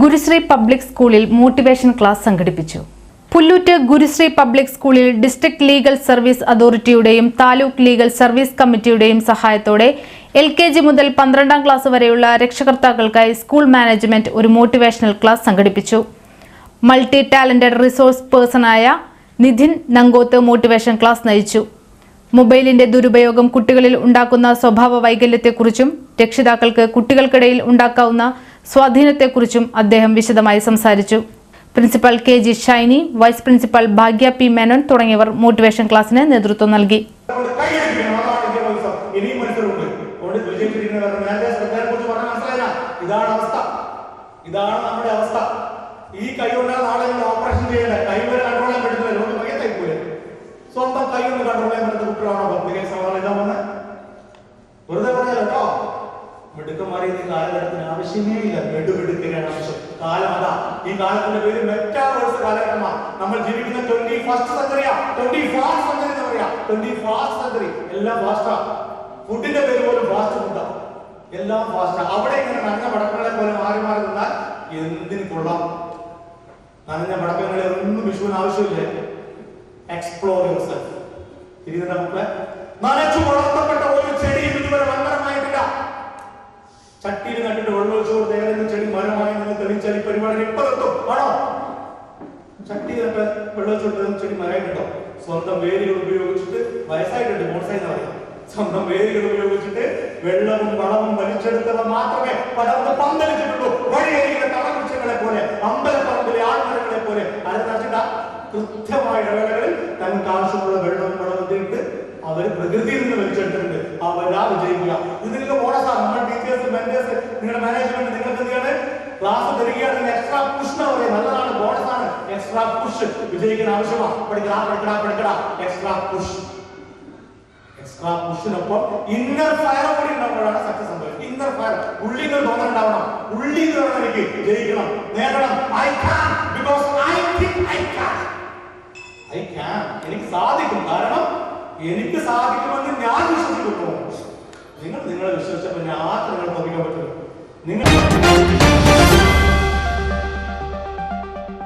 Gurushree public സ്കൂളിൽ motivation class സംഘടിപ്പിച്ചു. Pullut Gurushree public സ്കൂളിൽ ഡിസ്ട്രിക്ട് ലീഗൽ സർവീസ് അതോറിറ്റിയുടെയും താലൂക്ക് ലീഗൽ സർവീസ് കമ്മിറ്റിയുടെയും സഹായത്തോടെ എൽ കെ ജി മുതൽ പന്ത്രണ്ടാം ക്ലാസ് വരെയുള്ള രക്ഷകർത്താക്കൾക്കായി സ്കൂൾ മാനേജ്മെന്റ് ഒരു മോട്ടിവേഷണൽ ക്ലാസ് സംഘടിപ്പിച്ചു. മൾട്ടി ടാലന്റഡ് റിസോഴ്സ് പേഴ്സണായ നിധിൻ നങ്കോത്ത് മോട്ടിവേഷൻ ക്ലാസ് നയിച്ചു. മൊബൈലിന്റെ ദുരുപയോഗം കുട്ടികളിൽ ഉണ്ടാക്കുന്ന സ്വഭാവ വൈകല്യത്തെക്കുറിച്ചും രക്ഷിതാക്കൾക്ക് കുട്ടികൾക്കിടയിൽ ഉണ്ടാക്കാവുന്ന സ്വാധീനത്തെക്കുറിച്ചും അദ്ദേഹം വിശദമായി സംസാരിച്ചു. Principal K G Shiny vice principal Bhagya P Menon തുടങ്ങിയവർ മോട്ടിവേഷൻ ക്ലാസ്സിന് നേതൃത്വം നൽകി. ഇതാണ് നമ്മുടെ അവസ്ഥ. ഈ കൈ കൊണ്ടാണ് നാളെ ഓപ്പറേഷൻ ചെയ്യേണ്ടത്. കൈ വരെ കൺട്രോൾ ചെയ്യാൻ പറ്റുന്നില്ല മകത്തായി പോലെ സ്വന്തം കൈ ഒന്ന് കൺട്രോൾ ചെയ്യാൻ പറ്റുന്ന കുട്ടികളാണോ പബ്ലിക് സവാൾ ഇതാ വന്നത് ഈ കാലഘട്ടത്തിന് ആവശ്യമേ ഇല്ല. മെടുമെടുക്കലാണ് ആവശ്യം. കാലം അതാ. ഈ കാലത്തിന്റെ പേര് മെറ്റാവേഴ്സ് കാലഘട്ടമാണ് നമ്മൾ ജീവിക്കുന്ന ട്വന്റി ഫസ്റ്റ് സെഞ്ചറിയാ ട്വന്റി ഫാസ്റ്റ് സെഞ്ചറി എന്ന് പറയാ. ട്വന്റി ഫാസ്റ്റ് സെഞ്ചറി എല്ലാം ഫാസ്റ്റാ ഫുഡിന്റെ പേര് പോലും ഫാസ്റ്റ് ഫുഡാ എല്ലാം ഫാസ്റ്റാ അവിടെ ഇങ്ങനെ നനഞ്ഞ പടക്കങ്ങളെ പോലെ മാറി മാറി നിന്നാൽ എന്തിനു കൊള്ളാം? നനഞ്ഞ പടക്കങ്ങളെ ഒന്നും വിഷുവിന് ആവശ്യമില്ല? എക്സ്പ്ലോർ യുവർ സെൽഫ് തിരിയുന്ന മക്കളെ നനച്ചു വളർത്തപ്പെട്ട ഒരു തെളിയിച്ചാൽ ഈ പരിപാടി എപ്പോ എത്തും ആണോ ചട്ടി തന്നെ വെള്ളമൊഴിച്ചു കൊടുത്ത ചെടി മരമായിട്ടുണ്ടോ സ്വന്തം വേരുകൾ ഉപയോഗിച്ചിട്ട് വയസ്സായിട്ടുണ്ട് മോൺസായി എന്ന് പറയാം. സ്വന്തം വേരുകൾ ഉപയോഗിച്ചിട്ട് വെള്ളവും വളവും വലിച്ചെടുത്തവ മാത്രമേ പടർന്ന് പന്തലിച്ചിട്ടുള്ളൂ. വഴിയരികിലെ തളവൃക്ഷങ്ങളെ പോലെ അമ്പലപ്പറമ്പിലെ ആൾക്കാരെ പോലെ. അരച്ചിട്ട കൃത്യമായ ഇടവേളകളിൽ തങ്ങൾക്ക് ആവശ്യമുള്ള വെള്ളവും വളവും ഇട്ട് അവർ പ്രകൃതിയിൽ നിന്ന് വലിച്ചെടുത്തിട്ടുണ്ട്. അവരാ വിജയിക്കുക. ഇത് നിങ്ങൾക്ക് ബോണസാണ് നമ്മുടെ ടീച്ചേഴ്സ് മെന്റേഴ്സ് നിങ്ങളുടെ മാനേജ്മെന്റ് നിങ്ങൾക്ക് എന്ത് ക്ലാസ് തരികയാണെങ്കിൽ എക്സ്ട്രാ പുഷ് എന്ന് പറയും നല്ലതാണ് ബോണസ് ആണ്. എക്സ്ട്രാ പുഷ് വിജയിക്കാൻ ആവശ്യമാണ് പഠിക്കടാ പഠിക്കടാ പഠിക്കടാ. എക്സ്ട്രാ പുഷ് എക്സ്ട്രാ പുഷിനൊപ്പം ഇന്നർ ഫയർ കൂടി ഉണ്ടാകുമ്പോഴാണ് സക്സസ് സംഭവിക്കുന്നത് ഇന്നർ ഫയർ ഉള്ളിൽ തോന്നലുണ്ടാവണം ഉള്ളിൽ എനിക്ക് ജയിക്കണം നേടണം. I can because I think I can I can എനിക്ക് സാധിക്കും. കാരണം എനിക്ക് സാധിക്കുമെന്ന് ഞാൻ വിശ്വസിക്കുന്നു. നിങ്ങൾ നിങ്ങളെ വിശ്വസിച്ചപ്പോൾ ഞാൻ നിങ്ങൾ തോന്നിക്കാൻ പറ്റും? നിങ്ങൾ